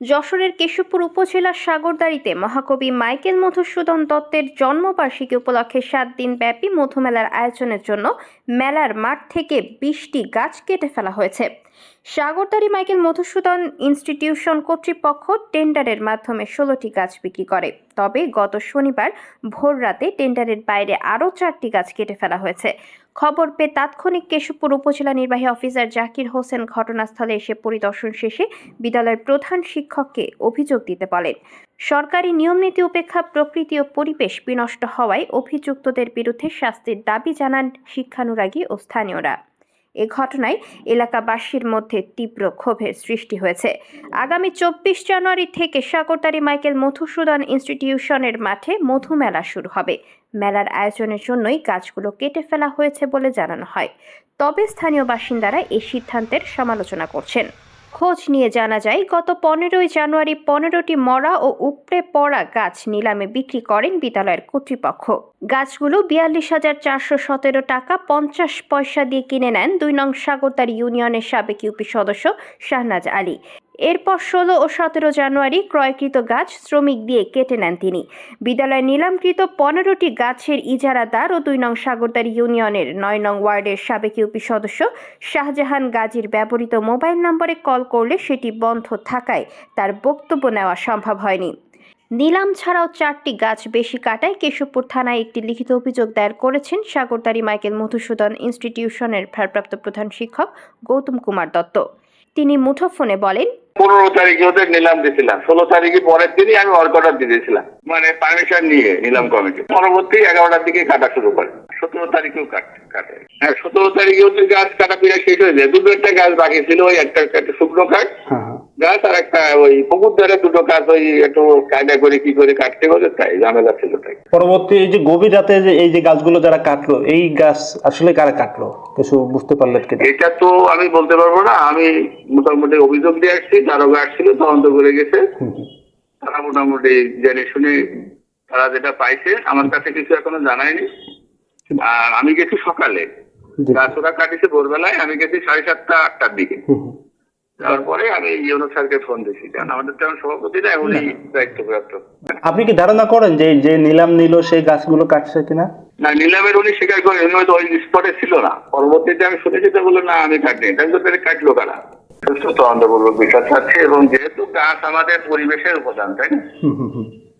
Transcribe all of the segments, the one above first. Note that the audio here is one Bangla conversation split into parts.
যশোরের কেশবপুর উপজেলার সাগরদাড়িতে মহাকবি মাইকেল মধুসূদন দত্তের জন্মবার্ষিকী উপলক্ষে সাত দিন ব্যাপী মধুমেলার আয়োজনের জন্য মেলার মাঠ থেকে বিশটি গাছ কেটে ফেলা হয়েছে। সাগরদাড়ি মাইকেল মধুসূদন ইনস্টিটিউশন কর্তৃপক্ষ টেন্ডারের মাধ্যমে ষোলোটি গাছ বিক্রি করে। তবে গত শনিবার ভোর রাতে টেন্ডারের বাইরে আরও চারটি গাছ কেটে ফেলা হয়েছে। খবর পেয়ে তাৎক্ষণিক কেশবপুর উপজেলা নির্বাহী অফিসার জাকির হোসেন ঘটনাস্থলে এসে পরিদর্শন শেষে বিদ্যালয়ের প্রধান শিক্ষককে অভিযোগ দিতে বলেন। সরকারি নিয়মনীতি উপেক্ষা প্রকৃতি ও পরিবেশ বিনষ্ট হওয়ায় অভিযুক্তদের বিরুদ্ধে শাস্তির দাবি জানান শিক্ষানুরাগী ও স্থানীয়রা। এ ঘটনায় এলাকাবাসীর মধ্যে তীব্র ক্ষোভের সৃষ্টি হয়েছে। আগামী চব্বিশ জানুয়ারি থেকে সাগরদারি মাইকেল মধুসূদন ইনস্টিটিউশনের মাঠে মধুমেলা শুরু হবে। মেলার আয়োজনের জন্যই গাছগুলো কেটে ফেলা হয়েছে বলে জানানো হয়। তবে স্থানীয় বাসিন্দারা এই সিদ্ধান্তের সমালোচনা করছেন। খোঁজ নিয়ে জানা যায়, গত পনেরোই জানুয়ারি পনেরোটি মরা ও উপড়ে পড়া গাছ নিলামে বিক্রি করেন বিদ্যালয়ের কর্তৃপক্ষ। গাছগুলো বিয়াল্লিশ হাজার চারশো সতেরো টাকা পঞ্চাশ পয়সা দিয়ে কিনে নেন দুই নং সাগরদার ইউনিয়নের সাবেক ইউপি সদস্য শাহনাজ আলী। এরপর ষোলো ও সতেরো জানুয়ারি ক্রয়কৃত গাছ শ্রমিক দিয়ে কেটে নেন তিনি। বিদ্যালয়ে নিলামকৃত পনেরোটি গাছের ইজারাদার ও দুই নং সাগরদার ইউনিয়নের নয় নং ওয়ার্ডের সাবেক ইউপি সদস্য শাহজাহান গাজীর ব্যবহৃত মোবাইল নম্বরে কল করলে সেটি বন্ধ থাকায় তার বক্তব্য নেওয়া সম্ভব হয়নি। নিলাম ছাড়াও চারটি গাছ বেশি কাটায় কেশবপুর থানায় একটি লিখিত অভিযোগ দায়ের করেছেন সাগরদারি মাইকেল মধুসূদন ইনস্টিটিউশনের ভারপ্রাপ্ত প্রধান শিক্ষক গৌতম কুমার দত্ত। তিনি মুঠোফোনে বলেন পনেরো তারিখে ওদের নিলাম দিয়েছিলাম ষোলো তারিখে পরের দিনই আমি ওয়ার্ক অর্ডার দিয়ে দিয়েছিলাম। মানে পারমিশন নিয়ে নিলাম কমিটি। পরবর্তী এগারোটার দিকে কাটা শুরু করে। সতেরো তারিখেও কাটে কাটে। হ্যাঁ সতেরো তারিখে ওদের গাছ কাটা পিড়া শেষ হয়ে যায়। দুটো একটা গাছ বাকি ছিল, ওই একটা একটা শুকনো কাঠ। গাছ আর একটা ওই পুকুর ধারে দুটো গাছ ওই একটু কায়দা করে কি করে কাটতে বলে তাই ঝামেলা ছিল তাই। পরবর্তী এই যে গভীর রাতে যে এই যে গাছগুলো যারা কাটলো এই গাছ আসলে কারা কাটলো? কিছু বুঝতে পারলেন কিনা? এটা তো আমি বলতে পারব না আমি মোটামুটি অভিযোগ দিয়ে আসছি দারোগা আসছিল তদন্ত করে গেছে। তারা মোটামুটি জেনে শুনে তারা যেটা পাইছে আমার কাছে কিছু এখনও জানায়নি আর আমি গেছি সকালে। গাছ ওরা কাটিছে ভোরবেলায় আমি গেছি সাড়ে সাতটা আটটার দিকে। হুম হুম। যাওয়ার পরে আমি ইউনো স্যারকে ফোন কারণ আমাদের তেমন সভাপতি না উনি দায়িত্বপ্রাপ্ত। আপনি কি ধারণা করেন যে যে নিলাম নিল সেই গাছগুলো কাটছে কিনা? না নিলামের উনি স্বীকার করে উনি হয়তো ওই স্পটে ছিল না। পরবর্তীতে আমি শুনেছি তো বলল না আমি কাটিনি তাই তো কাটলো কারা? সুস্থ তদন্তপূর্বক বিচার চাচ্ছে এবং যেহেতু গাছ আমাদের পরিবেশের উপাদান তাই না।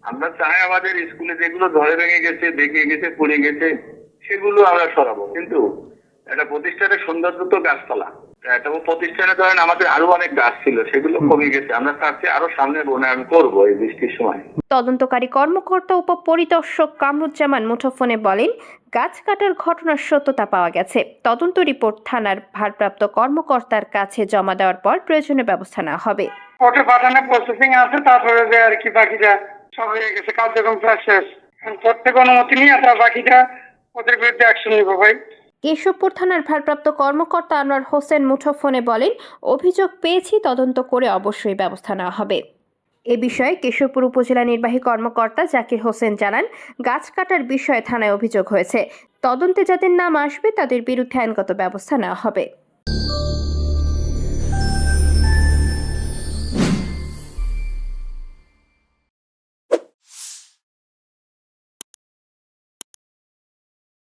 আমরা চাই আমাদের স্কুলে যেগুলো ধরে ভেঙে গেছে বেঁকে গেছে পড়ে গেছে সেগুলো আমরা সরাবো। কিন্তু একটা প্রতিষ্ঠানের সৌন্দর্য তো গাছপালা। একটা প্রতিষ্ঠানে ধরেন আমাদের আরও অনেক গাছ ছিল সেগুলো কমে গেছে। আমরা তার চেয়ে আরও সামনে বনায়ন করব এই বৃষ্টির সময়। তদন্তকারী কর্মকর্তা উপপরিদর্শক কামরুজ্জামান মুঠোফোনে বলেন গাছ কাটার ঘটনার সত্যতা পাওয়া গেছে। তদন্ত রিপোর্ট থানার ভারপ্রাপ্ত কর্মকর্তার কাছে জমা দেওয়ার পর প্রয়োজনীয় ব্যবস্থা নেওয়া হবে। কোর্টে পাঠানো প্রসেসিং আছে তারপরে যে আর কি বাকিটা সব হয়ে গেছে কার্যক্রম প্রায় শেষ। কোর্ট থেকে অনুমতি নিয়ে তার বাকিটা ওদের বিরুদ্ধে অ্যাকশন নিবো ভাই। কেশবপুর থানার ভারপ্রাপ্ত কর্মকর্তা আনোয়ার হোসেন মুঠোফোনে বলেন, অভিযোগ পেয়েছি, তদন্ত করে অবশ্যই ব্যবস্থা নেওয়া হবে। এ বিষয়ে কেশবপুর উপজেলা নির্বাহী কর্মকর্তা জাকির হোসেন জানান, গাছ কাটার বিষয়ে থানায় অভিযোগ হয়েছে। তদন্তে যাদের নাম আসবে, তাদের বিরুদ্ধে আইনগত ব্যবস্থা নেওয়া হবে।